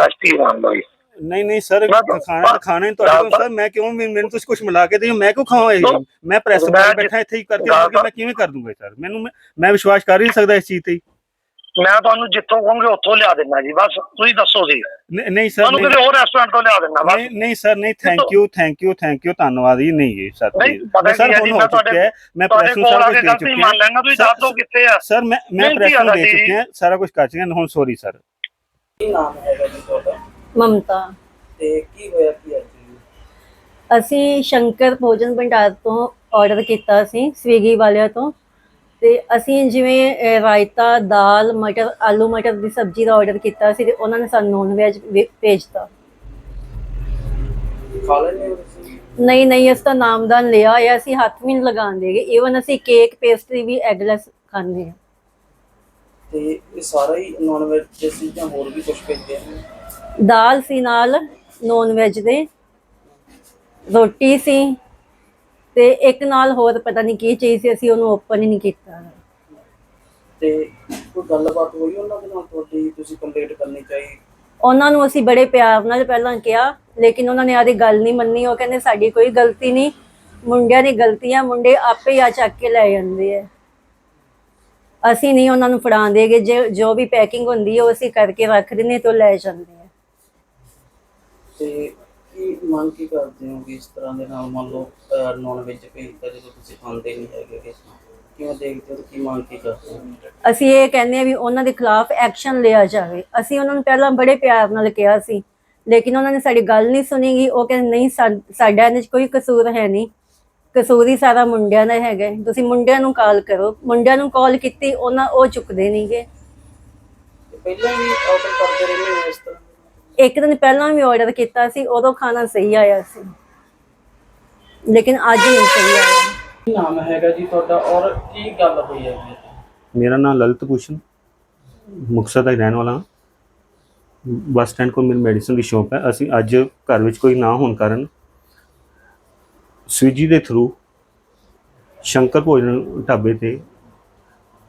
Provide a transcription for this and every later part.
Request ਹੀ ਮੰਨਦਾ ਜੀ ਨਹੀਂ ਨਹੀਂ ਸਰ ਖਾਣਾ ਖਾਣਾ ਤੁਹਾਡੇ ਕੋਲ ਸਰ ਮੈਂ ਕਿਉਂ ਮੈਨੂੰ ਤੁਸੀਂ ਕੁਝ ਮਿਲਾ ਕੇ ਦਿਓ ਮੈਂ ਕਿਉਂ ਖਾਵਾਂ ਇਹ? ਮੈਂ- ਪ੍ਰੈਸ ਕਰ ਬੈਠਾ ਇੱਥੇ ਹੀ ਕਰਕੇ ਮੈਂ ਕਿ ਮੈਂ ਕਿਵੇਂ ਕਰ ਦੂੰਗਾ ਸਰ? ਮੈਨੂੰ ਮੈਂ- ਵਿਸ਼ਵਾਸ ਕਰ ਹੀ ਨਹੀਂ ਸਕਦਾ ਇਸ ਚੀਜ਼ ਤੇ ਮੈਂ ਤੁਹਾਨੂੰ ਜਿੱਥੋਂ ਕਹੋਗੇ ਉੱਥੋਂ ਲਿਆ ਦਿੰਦਾ ਜੀ। ਬਸ ਤੁਸੀਂ ਦੱਸੋ ਜੀ। ਨਹੀਂ- ਸਰ ਤੁਹਾਨੂੰ ਕਿਸੇ ਹੋਰ ਰੈਸਟੋਰੈਂਟ ਤੋਂ ਲਿਆ ਦਿੰਦਾ ਬਸ। ਨਹੀਂ ਨਹੀਂ ਸਰ ਨਹੀਂ thank you thank you thank you ਧੰਨਵਾਦ ਜੀ। ਨਹੀਂ ਜੀ ਸਰ ਸਰ ਕੀ ਹੈ ਹੁਣ ਚੁੱਕਿਆ ਮੈਂ ਪ੍ਰੈਸ ਨੂੰ ਸਾਰਾ ਕੁਝ ਦੇ ਚੁੱਕਿਆ ਸਰ- ਮੈਂ ਮੈਂ ਪ੍ਰੈਸ ਨੂੰ ਦੇ ਚੁੱਕਿਆ ਸਾਰਾ ਕੁਝ ਕਰ ਚੁੱਕਿਆ ਹੁਣ ਸੌਰੀ ਸਰ ਕੀ ਨਾਮ ਹੈਗਾ ਜੀ ਤੁਹਾਡਾ? ਮਮਤਾ। ਤੇ ਕੀ ਹੋਇਆ ਕੀ ਅੱਜ? ਅਸੀਂ ਸ਼ੰਕਰ ਭੋਜਨ ਭੰਡਾਰ ਤੋਂ ਆਰਡਰ ਕੀਤਾ ਸੀ ਸਵੀਗੀ ਵਾਲਿਆਂ ਤੋਂ। ਤੇ ਅਸੀਂ ਜਿਵੇਂ ਅਹ, ਰਾਇਤਾ ਦਾਲ ਮਟਰ ਆਲੂ ਮਟਰ ਦੀ ਸਬਜ਼ੀ ਦਾ ਆਰਡਰ ਕੀਤਾ ਸੀ ਤੇ ਉਹਨਾਂ ਨੇ ਸਾਨੂੰ ਨੌਨ ਵੈਜ ਭੇਜਤਾ। ਖਾ ਲੈਣੇ ਹੋ ਤੁਸੀਂ? ਨਹੀਂ ਨਹੀਂ ਇਸ ਦਾ ਨਾਮਦਾਨ ਲਿਆ ਹੋਇਆ ਅਸੀਂ ਹੱਥ ਵੀ ਨਹੀਂ ਲਗਾਉਣ ਦੇਗੇ ਈਵਨ ਅਸੀਂ ਕੇਕ ਪੇਸਟਰੀ ਵੀ ਐਗਲੈਸ ਖਾਂਦੇ ਹਾਂ। ਤੇ ਇਹ ਸਾਰਾ ਹੀ ਨਾਨ ਵੈਜ ਦੇ ਸੀ ਜਾਂ ਹੋਰ ਵੀ ਕੁਝ ਭੇਜਦੇ ਨੇ ਦਾਲ ਸੀ ਨਾਲ ਨੌਨ ਵੈਜ ਦੇ। ਰੋਟੀ ਸੀ ਤੇ ਇੱਕ ਨਾਲ ਹੋਰ ਪਤਾ ਨਹੀਂ ਕੀ ਚੀਜ਼ ਸੀ ਅਸੀਂ ਉਹਨੂੰ ਓਪਨ ਹੀ ਨਹੀਂ ਕੀਤਾ। ਤੇ ਕੋਈ ਗੱਲਬਾਤ ਹੋਈ ਉਹਨਾਂ ਦੇ ਨਾਲ ਤੁਹਾਡੀ ਤੁਸੀਂ ਕੰਪਲੀਟ ਕਰਨੀ ਚਾਹੀ? ਉਹਨਾਂ ਨੂੰ ਅਸੀਂ ਬੜੇ ਪਿਆਰ ਨਾਲ ਪਹਿਲਾਂ ਕਿਹਾ ਲੇਕਿਨ ਉਹਨਾਂ ਨੇ ਆਦੀ ਗੱਲ ਨਹੀਂ ਮੰਨੀ। ਉਹ ਕਹਿੰਦੇ ਸਾਡੀ ਕੋਈ ਗਲਤੀ ਨਹੀਂ। ਮੁੰਡਿਆਂ ਦੀ ਗਲਤੀ ਆ ਮੁੰਡੇ ਆਪੇ ਆ ਚੱਕ ਕੇ ਲੈ ਜਾਂਦੇ ਆ। ਅਸੀਂ ਨਹੀਂ ਉਹਨਾਂ ਨੂੰ ਫੜਾਉਣ ਦੇਗੇ ਜੇ ਜੋ ਵੀ ਪੈਕਿੰਗ ਹੁੰਦੀ ਹੈ ਉਹ ਅਸੀਂ ਕਰਕੇ ਰੱਖ ਦਿੰਦੇ ਤੇ ਉਹ ਲੈ ਜਾਂਦੇ ਆ। ਤੇ ਕੀ ਮੰਗ ਕੀ ਕਰਦੇ ਹੋ ਕਿ ਇਸ ਤਰ੍ਹਾਂ ਦੇ ਨਾਲ ਮੰਨ ਲਓ ਨਾਨ ਵੈਜ ਭੇਜਦਾ ਜਦੋਂ ਤੁਸੀਂ ਖਾਂਦੇ ਨਹੀਂ ਹੈਗੇ ਕਿ ਕਿਵੇਂ ਦੇਖਦੇ ਹੋ ਤੇ ਕੀ ਮੰਗ ਕੀ ਕਰਦੇ ਹੋ? ਅਸੀਂ ਇਹ ਕਹਿੰਦੇ ਆ ਵੀ ਉਹਨਾਂ ਦੇ ਖਿਲਾਫ ਐਕਸ਼ਨ ਲਿਆ ਜਾਵੇ। ਅਸੀਂ ਉਹਨਾਂ ਨੂੰ ਪਹਿਲਾਂ ਬੜੇ ਪਿਆਰ ਨਾਲ ਕਿਹਾ ਸੀ ਲੇਕਿਨ ਉਹਨਾਂ ਨੇ ਸਾਡੀ ਗੱਲ ਨਹੀਂ ਸੁਣੀਗੀ ਉਹ ਕਹਿੰਦੇ ਨਹੀਂ ਸਾਡਾ ਇਹਦੇ 'ਚ ਕੋਈ ਕਸੂਰ ਹੈ ਨਹੀਂ। ਕਸੂਰ ਹੀ ਸਾਰਾ ਮੁੰਡਿਆਂ ਦਾ ਹੈਗਾ ਹੈ। ਤੁਸੀਂ ਮੁੰਡਿਆਂ ਨੂੰ ਕਾਲ ਕਰੋ। ਮੁੰਡਿਆਂ ਨੂੰ ਕਾਲ ਕੀਤੀ ਉਹਨਾਂ ਉਹ ਚੁੱਕਦੇ ਨਹੀਂਗੇ ਤੇ ਪਹਿਲਾਂ ਵੀ ਆਰਡਰ ਕਰਦੇ ਰਹਿੰਦੇ ਹੋ ਇਸ ਤਰ੍ਹਾਂ? ਇੱਕ ਦਿਨ ਪਹਿਲਾਂ ਵੀ ਆਰਡਰ ਕੀਤਾ ਸੀ ਉਦੋਂ ਖਾਣਾ ਸਹੀ ਆਇਆ ਸੀ। ਲੇਕਿਨ ਅੱਜ ਨਹੀਂ ਸਹੀ ਆਇਆ। ਕੀ ਨਾਮ ਹੈਗਾ ਜੀ ਤੁਹਾਡਾ ਔਰ ਕੀ ਗੱਲ ਹੋਈ ਹੈ ਜੀ? ਮੇਰਾ ਨਾਮ ਲਲਿਤ ਭੂਸ਼ਣ। ਮੁਕਤਸਰ ਦਾ ਹੀ ਰਹਿਣ ਵਾਲਾ ਹਾਂ। ਬੱਸ ਸਟੈਂਡ ਕੋਲ ਮੇਰੀ ਮੈਡੀਸਨ ਦੀ ਸ਼ਾਪ ਹੈ। ਅਸੀਂ ਅੱਜ ਘਰ ਵਿੱਚ ਕੋਈ ਨਾ ਹੋਣ ਕਾਰਨ ਸਵੀਜੀ ਦੇ ਥਰੂ ਸ਼ੰਕਰ ਭੋਜਨ ਢਾਬੇ ਤੇ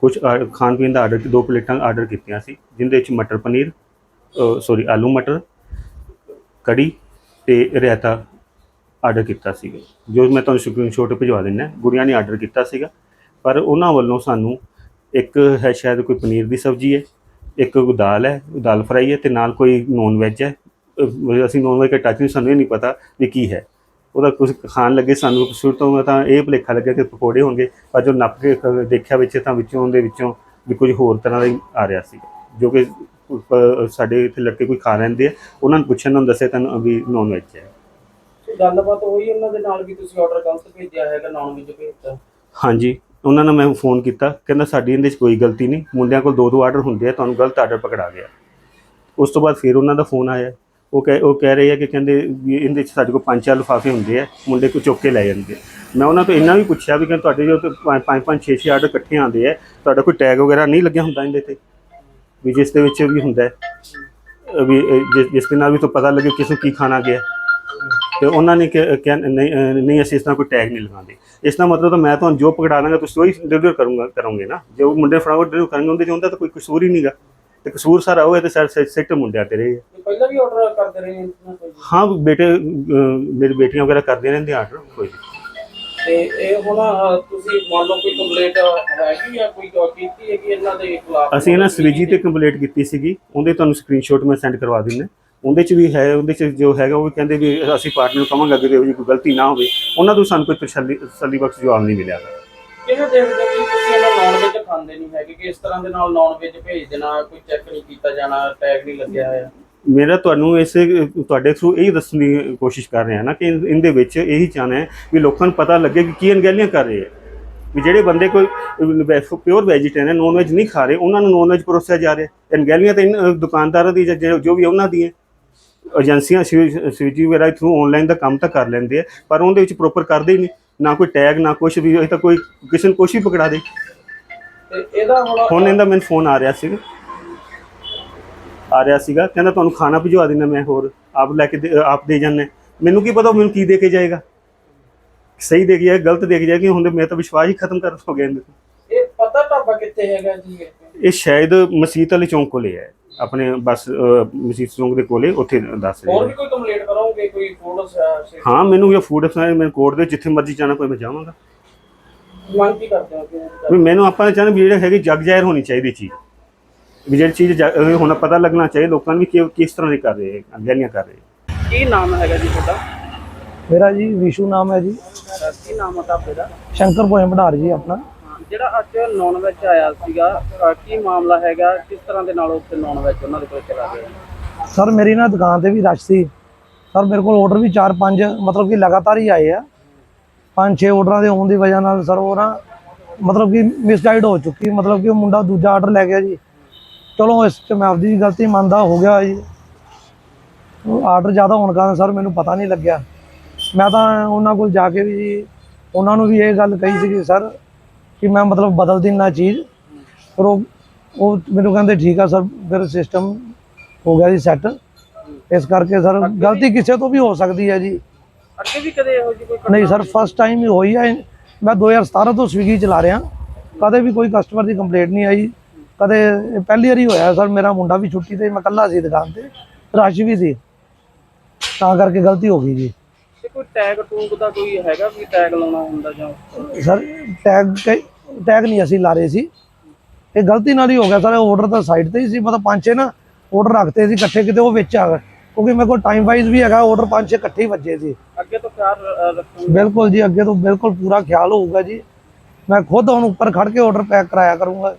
ਕੁਝ ਖਾਣ ਪੀਣ ਦਾ ਆਰਡਰ ਦੋ ਪਲੇਟਾਂ ਆਰਡਰ ਕੀਤੀਆਂ ਸੀ, ਜਿੰਦੇ ਵਿੱਚ ਮਟਰ ਪਨੀਰ ਸੌਰੀ ਆਲੂ ਮਟਰ, ਕੜੀ ਤੇ ਰਾਇਤਾ ਆਰਡਰ ਕੀਤਾ ਸੀਗਾ। ਜੋ ਮੈਂ ਤੁਹਾਨੂੰ ਸਕਰੀਨਸ਼ਾਟ ਭਿਜਵਾ ਦਿੰਦਾ ਗੁੜੀਆਂ ਨੇ ਆਰਡਰ ਕੀਤਾ ਸੀਗਾ, ਪਰ ਉਹਨਾਂ ਵੱਲੋਂ ਸਾਨੂੰ ਇੱਕ ਹੈ ਸ਼ਾਇਦ ਕੋਈ ਪਨੀਰ ਦੀ ਸਬਜ਼ੀ ਹੈ, ਇੱਕ ਦਾਲ ਹੈ, ਦਾਲ ਫਰਾਈ ਹੈ ਤੇ ਨਾਲ ਕੋਈ ਨੌਨ ਵੈਜ ਹੈ ਅਸੀਂ ਨੌਨ ਵੈਜ ਦਾ ਟੱਚ ਨਹੀਂ, ਸਾਨੂੰ ਇਹ ਨਹੀਂ ਪਤਾ ਵੀ ਕੀ ਹੈ। ਉਹਦਾ ਕੁਝ ਖਾਣ ਲੱਗੇ ਸਾਨੂੰ ਸ਼ੁਰੂ ਤੋਂ ਤਾਂ ਇਹ ਭੁਲੇਖਾ ਲੱਗਿਆ ਕਿ ਪਕੌੜੇ ਹੋਣਗੇ। ਪਰ ਜੋ ਨੱਪ ਕੇ ਦੇਖਿਆ ਵਿੱਚ ਤਾਂ ਵਿੱਚੋਂ ਉਹਦੇ ਵਿੱਚੋਂ ਵੀ ਕੁਝ ਹੋਰ ਤਰ੍ਹਾਂ ਦਾ ਹੀ ਆ ਰਿਹਾ ਸੀ। ਜੋ ਕਿ ਸਾਡੇ ਇੱਥੇ ਲੜਕੇ ਕੋਈ ਖਾ ਲੈਂਦੇ ਆ। ਉਹਨਾਂ ਨੂੰ ਪੁੱਛਣ ਨੂੰ ਦੱਸਿਆ ਤਾਂ ਵੀ ਨੌਨ ਵੈਜ ਹੈ। ਤੇ ਗੱਲਬਾਤ ਹੋਈ ਉਹਨਾਂ ਦੇ ਨਾਲ ਵੀ ਤੁਸੀਂ ਆਰਡਰ ਗਲਤ ਭੇਜਿਆ ਹੈਗਾ ਨਾਨ ਵੈਜ ਭੇਜਤਾ। ਹਾਂਜੀ। ਉਹਨਾਂ ਨੂੰ ਮੈਂ ਫੋਨ ਕੀਤਾ। ਕਹਿੰਦਾ ਸਾਡੀ ਇਹਦੇ 'ਚ ਕੋਈ ਗਲਤੀ ਨਹੀਂ। ਮੁੰਡਿਆਂ ਕੋਲ ਦੋ ਦੋ ਆਰਡਰ ਹੁੰਦੇ ਆ ਤੁਹਾਨੂੰ ਗਲਤ ਆਰਡਰ ਪਕੜਾ ਗਿਆ। ਉਸ ਤੋਂ ਬਾਅਦ ਫਿਰ ਉਹਨਾਂ ਦਾ ਫੋਨ ਆਇਆ। ਉਹ ਕਹਿ ਉਹ ਕਹਿ ਰਹੇ ਆ ਕਿ ਕਹਿੰਦੇ ਵੀ ਇਹਦੇ 'ਚ ਸਾਡੇ ਕੋਲ ਪੰਜ ਚਾਰ ਲਿਫਾਫੇ ਹੁੰਦੇ ਆ, ਮੁੰਡੇ ਕੋ ਚੁੱਕ ਕੇ ਲੈ ਜਾਂਦੇ। ਮੈਂ ਉਹਨਾਂ ਤੋਂ ਇੰਨਾ ਵੀ ਪੁੱਛਿਆ ਵੀ ਕਿ ਤੁਹਾਡੇ ਜੋ ਪੰਜ ਪੰਜ ਪੰਜ, ਛੇ ਛੇ ਆਰਡਰ ਇਕੱਠੇ ਆਉਂਦੇ ਆ, ਤੁਹਾਡਾ ਕੋਈ ਟੈਗ ਵਗੈਰਾ ਨਹੀਂ ਲੱਗਿਆ ਹੁੰਦਾ ਇਹਦੇ ਤੇ? ਵੀ ਜਿਸ ਦੇ ਵਿੱਚ ਵੀ ਹੁੰਦਾ ਵੀ ਜਿਸ- ਜਿਸ ਦੇ ਨਾਲ ਵੀ ਤੋਂ ਪਤਾ ਲੱਗੇ ਕਿਸ ਨੂੰ ਕੀ ਖਾਣਾ ਗਿਆ। ਤੇ ਉਹਨਾਂ ਨੇ ਕਿ- ਕਿਹਾ, ਨਹੀਂ ਅਸੀਂ ਇਸ ਤਰ੍ਹਾਂ ਕੋਈ ਟੈਗ ਨਹੀਂ ਲਗਾਉਂਦੇ। ਇਸ ਦਾ ਮਤਲਬ ਤਾਂ ਮੈਂ ਤੁਹਾਨੂੰ ਜੋ ਪਕੜਾ ਦਾਂਗਾ, ਤੁਸੀਂ ਉਹੀ ਡਿਲੀਵਰ ਕਰੂੰਗਾ, ਕਰੋਗੇ ਨਾ। ਜੇ ਉਹ ਮੁੰਡੇ ਫੜਾਓ ਡਿਲੀਵਰ ਕਰਨਗੇ, ਉਹਦੇ ਚ ਹੁੰਦਾ ਤਾਂ ਕੋਈ ਕਸੂਰ ਹੀ ਨਹੀਂਗਾ ਤੇ ਕਸੂਰ ਸਾਰਾ ਉਹ ਹੈ ਤੇ ਸਰ ਸਿੱਟ ਮੁੰਡਿਆਂ ਤੇ ਰਹੇ ਤੇ ਪਹਿਲਾਂ ਵੀ ਆਰਡਰ ਕਰਦੇ ਰਹੇ ਇਹਨਾਂ ਤੋਂ ਜੀ? ਹਾਂ ਬੇਟੇ ਅਹ ਮੇਰੀ ਬੇਟੀਆਂ ਵਗੈਰਾ ਕਰਦੀਆਂ ਰਹਿੰਦੀਆਂ ਆਰਡਰ ਕੋਈ ਨਹੀਂ। ਤੇ ਇਹ ਹੁਣ ਅਹ, ਤੁਸੀਂ ਮੰਨ ਲਓ ਕੋਈ ਕੰਪਲੇਂਟ ਹੈਗੀ ਆ ਕੋਈ ਕੀਤੀ ਹੈ ਕਿ ਇਹਨਾਂ ਦੇ ਖਿਲਾਫ? ਅਸੀਂ ਇਹਨਾਂ ਸਵਿਗੀ ਤੇ ਕੰਪਲੀਟ ਕੀਤੀ ਸੀਗੀ ਉਹਦੇ ਤੁਹਾਨੂੰ ਸਕਰੀਨਸ਼ਾਟ ਮੈਂ ਸੈਂਡ ਕਰਵਾ ਦਿੰਦਾ। ਉਹਦੇ ਚ ਵੀ ਹੈ ਉਹਦੇ ਚ ਜੋ ਹੈਗਾ ਉਹ ਵੀ ਕਹਿੰਦੇ ਵੀ ਅਸੀਂ ਪਾਰਟਨਰ ਨੂੰ ਕਵਾਂਗੇ ਅੱਗੇ ਇਹੋ ਜਿਹੀ ਕੋਈ ਗਲਤੀ ਨਾ ਹੋਵੇ। ਉਹਨਾਂ ਤੋਂ ਸਾਨੂੰ ਕੋਈ ਤਸੱਲੀ ਤਸੱਲੀ ਬਖਸ਼ ਜਵਾਬ ਨਹੀਂ ਮਿਲਿਆ। ਕਿਵੇਂ ਦੇਖਦੇ ਹੋ ਤੁਸੀਂ ਇਹਨਾਂ ਨਾਨ ਵੈਜ ਖਾਂਦੇ ਨਹੀਂ ਹੈਗੇ, ਕਿ ਇਸ ਤਰ੍ਹਾਂ ਦੇ ਨਾਲ ਨਾਨ ਵੈਜ ਭੇਜ ਦੇਣਾ, ਕੋਈ ਚੈੱਕ ਨਹੀਂ ਕੀਤਾ ਜਾਣਾ ਟੈਗ ਨਹੀਂ ਲੱਗਿਆ ਹੋਇਆ? ਮੇਰਾ ਤੁਹਾਨੂੰ ਇਸੇ, ਤੁਹਾਡੇ ਥਰੂ ਇਹੀ ਦੱਸਣ ਦੀ ਕੋਸ਼ਿਸ਼ ਕਰ ਰਿਹਾ ਨਾ ਕਿ ਇਹਦੇ ਵਿੱਚ ਇਹੀ ਚਾਹਨਾ ਹੈ ਵੀ ਲੋਕਾਂ ਨੂੰ ਪਤਾ ਲੱਗੇ ਕਿ ਕੀ ਅਣਗਹਿਲੀਆਂ ਕਰ ਰਹੇ ਹੈ ਵੀ ਜਿਹੜੇ ਬੰਦੇ ਕੋਈ ਪਿਓਰ ਵੈਜੀਟੇਰੀਅਨ ਨੌਨ ਵੈਜ ਨਹੀਂ ਖਾ ਰਹੇ, ਉਹਨਾਂ ਨੂੰ ਨੌਨ ਵੈਜ ਪਰੋਸਿਆ ਜਾ ਰਿਹਾ ਅਣਗਹਿਲੀਆਂ ਤਾਂ ਇਨ- ਦੁਕਾਨਦਾਰਾਂ ਦੀ ਜਾਂ ਜੋ ਵੀ ਉਹਨਾਂ ਦੀਆਂ ਏਜੰਸੀਆਂ ਸਵਿਗੀ ਵਗੈਰਾ ਥਰੂ ਆਨਲਾਈਨ ਦਾ ਕੰਮ ਤਾਂ ਕਰ ਲੈਂਦੇ ਆ, ਪਰ ਉਹਦੇ ਵਿੱਚ ਪ੍ਰੋਪਰ ਕਰਦੇ ਹੀ ਨਹੀਂ। ਨਾ ਕੋਈ ਟੈਗ ਨਾ ਕੁਝ ਵੀ ਇਹ ਤਾਂ ਕੋਈ ਕਿਸੇ ਨੂੰ ਕੁਛ ਵੀ ਪਕੜਾ ਦੇ। ਤੇ ਇਹਦਾ ਹੁਣ ਹੁਣ ਇਹਦਾ ਮੈਨੂੰ ਫੋਨ ਆ ਰਿਹਾ ਸੀਗਾ। ਆ ਰਿਹਾ ਸੀਗਾ ਕਹਿੰਦਾ ਤੁਹਾਨੂੰ ਖਾਣਾ ਭਿਜਵਾ ਦੇਣਾ ਮੈਂ ਹੋਰ ਆਪ ਲੈ ਕੇ ਦੇ- ਆਪ ਦੇ ਜਾਂਦੇ। ਮੈਨੂੰ ਕੀ ਪਤਾ ਉਹ ਮੈਨੂੰ ਕੀ ਦੇ ਕੇ ਜਾਏਗਾ। ਸਹੀ ਦੇ ਕੇ ਜਾਏਗਾ ਗਲਤ ਦੇ ਕੇ ਜਾਏਗਾ ਹੁਣ ਤੇ ਮੇਰਾ ਤਾਂ ਵਿਸ਼ਵਾਸ ਹੀ ਖਤਮ ਕਰ ਹੋ ਗਿਆ ਇਹਦੇ ਤੇ। ਇਹ ਪਤਾ ਢਾਬਾ ਕਿੱਥੇ ਹੈਗਾ ਜੀ? ਇਹ? ਇਹ ਸ਼ਾਇਦ ਮਸਜਿਦ ਵਾਲੇ ਚੌਂਕ ਕੋਲੇ ਹੈ। ਆਪਣੇ ਬੱਸ ਮਸੀਤ ਚੌਂਕ ਦੇ ਕੋਲੇ ਉੱਥੇ ਦੱਸ ਰਹੇ। ਹੋਰ। ਵੀ ਕੋਈ ਕੰਪਲੇਂਟ ਕਰੋਗੇ ਕੋਈ ਫੂਡ ਹਾਂ ਮੈਨੂੰ ਇਹ ਫੂਡ ਅਫਸਰ ਮੇਰੇ ਕੋਰਟ ਦੇ ਜਿੱਥੇ ਮਰਜ਼ੀ ਜਾਣਾ ਕੋਈ ਮੈਂ ਜਾਵਾਂਗਾ। ਮੰਗ ਕੀ ਕਰਦੇ ਹੋ ਕਿ ਵੀ ਮੈਨੂੰ ਆਪਾਂ ਚਾਹੁੰਦੇ ਵੀ ਜਿਹੜੇ ਹੈਗੀ ਜਗ ਜ਼ਾਹਿਰ ਹੋਣੀ ਚਾਹੀਦੀ ਚੀਜ਼। ਵੀ ਜਿਹੜੀ ਚੀਜ਼ ਹੁਣ ਪਤਾ ਲੱਗਣਾ ਚਾਹੀਦਾ ਲੋਕਾਂ ਨੂੰ ਵੀ ਕਿ ਕਿਸ ਤਰ੍ਹਾਂ ਦੀ ਕਰ ਰਹੇ ਹੈ ਅਣਗਹਿਲੀਆਂ ਕਰ ਰਹੇ ਹੈ। ਕੀ ਨਾਮ ਹੈਗਾ ਜੀ ਤੁਹਾਡਾ? ਮੇਰਾ ਜੀ ਵਿਸ਼ੂ ਨਾਮ ਹੈ ਜੀ। ਕੀ ਨਾਮ ਹੈ ਦਾ ਸ਼ੰਕਰ ਭੋਏ ਭੰਡਾਰ ਜੀ ਆਪਣਾ। ਜਿਹੜਾ ਅੱਜ ਨੌਨ ਵੈਜ ਆਇਆ ਸੀਗਾ, ਅਹ ਕੀ ਮਾਮਲਾ ਹੈਗਾ? ਕਿਸ ਤਰ੍ਹਾਂ ਦੇ ਨਾਲ ਉੱਥੇ ਨੌਨ ਵੈਜ ਉਹਨਾਂ ਦੇ ਕੋਲ ਚਲਾ ਗਿਆ? ਸਰ, ਮੇਰੀ ਨਾ ਦੁਕਾਨ ਤੇ ਵੀ ਰਸ਼ ਸੀ। ਸਰ, ਮੇਰੇ ਕੋਲ ਆਰਡਰ ਵੀ 4-5 ਮਤਲਬ ਕਿ ਲਗਾਤਾਰ ਹੀ ਆਏ ਆ। 5-6 ਆਰਡਰਾਂ ਦੇ ਹੋਣ ਦੀ ਵਜ੍ਹਾ ਨਾਲ ਸਰ, ਉਹ ਨਾ ਮਤਲਬ ਕਿ ਮਿਸਗਾਈਡ ਹੋ ਚੁੱਕੀ। ਮਤਲਬ ਕਿ ਉਹ ਮੁੰਡਾ ਦੂਜਾ ਆਰਡਰ ਲੈ ਗਿਆ ਜੀ। ਚਲੋ, ਇਸ 'ਚ ਮੈਂ ਆਪਦੀ ਗਲਤੀ ਮੰਨਦਾ, ਹੋ ਗਿਆ ਜੀ। ਆਰਡਰ ਜ਼ਿਆਦਾ ਹੋਣ ਕਾਰਨ ਸਰ, ਮੈਨੂੰ ਪਤਾ ਨਹੀਂ ਲੱਗਿਆ। ਮੈਂ ਤਾਂ ਉਹਨਾਂ ਕੋਲ ਜਾ ਕੇ ਵੀ ਜੀ, ਉਹਨਾਂ ਨੂੰ ਵੀ ਇਹ ਗੱਲ ਕਹੀ ਸੀ ਕਿ ਸਰ ਕਿ ਮੈਂ ਮਤਲਬ ਬਦਲ ਦਿੰਨਾ ਚੀਜ਼। ਪਰ ਉਹ ਉਹ ਮੈਨੂੰ ਕਹਿੰਦੇ ਠੀਕ ਆ ਸਰ ਫਿਰ ਸਿਸਟਮ ਹੋ ਗਿਆ ਜੀ ਸੈੱਟ ਇਸ ਕਰਕੇ ਸਰ ਗਲਤੀ ਕਿਸੇ ਤੋਂ ਵੀ ਹੋ ਸਕਦੀ ਹੈ ਜੀ। ਅੱਗੇ ਵੀ ਕਦੇ ਇਹੋ ਜਿਹੀ ਕੋਈ ਨਹੀਂ ਸਰ ਫਸਟ ਟਾਈਮ ਹੀ ਹੋਈ ਹੈ ਮੈਂ 2017 ਤੋਂ ਸਵਿਗੀ ਚਲਾ ਰਿਹਾ। ਕਦੇ ਵੀ ਕੋਈ ਕਸਟਮਰ ਦੀ ਕੰਪਲੇਂਟ ਨਹੀਂ ਆਈ। ਕਦੇ ਪਹਿਲੀ ਵਾਰੀ ਹੋਇਆ ਸਰ ਮੇਰਾ ਮੁੰਡਾ ਵੀ ਛੁੱਟੀ ਤੇ ਮੈਂ ਇਕੱਲਾ ਸੀ ਦੁਕਾਨ ਤੇ ਰਸ਼ ਵੀ ਸੀ। ਤਾਂ ਕਰਕੇ ਗਲਤੀ ਹੋ ਗਈ ਜੀ। ਟੈਗ ਟੂਗ ਦਾ ਕੋਈ ਹੈਗਾ ਵੀ ਟੈਗ ਲਾਉਣਾ ਹੁੰਦਾ ਜਾਂ? ਸਰ ਟੈਗ ਟੈਗ ਨਹੀਂ ਅਸੀਂ ਲਾ ਰਹੇ ਸੀ। ਇਹ ਗਲਤੀ ਨਾਲ ਹੀ ਹੋ ਗਿਆ। ਸਰ ਆਰਡਰ ਤਾਂ ਸਾਈਡ ਤੇ ਹੀ ਸੀ। ਮਤਲਬ ਪੰਜ ਛੇ ਨਾ ਆਰਡਰ ਰੱਖਤੇ ਸੀ ਇਕੱਠੇ ਕਿਤੇ ਉਹ ਵਿੱਚ ਆ ਗਏ। ਕਿਉਂਕਿ ਮੇਰੇ ਕੋਲ ਟਾਈਮ ਵਾਈਜ਼ ਵੀ ਹੈਗਾ ਆਰਡਰ ਪੰਜ ਛੇ ਇਕੱਠੇ ਹੀ ਵੱਜੇ ਸੀ। ਅੱਗੇ ਤੋਂ ਖਿਆਲ ਰੱਖਣ ਬਿਲਕੁਲ ਜੀ ਅੱਗੇ ਤੋਂ ਬਿਲਕੁਲ ਪੂਰਾ ਖਿਆਲ ਹੋਊਗਾ ਜੀ। ਮੈਂ ਖੁਦ ਹੁਣ ਉੱਪਰ ਖੜ ਕੇ ਆਰਡਰ ਪੈਕ ਕਰਾਇਆ ਕਰੂੰਗਾ।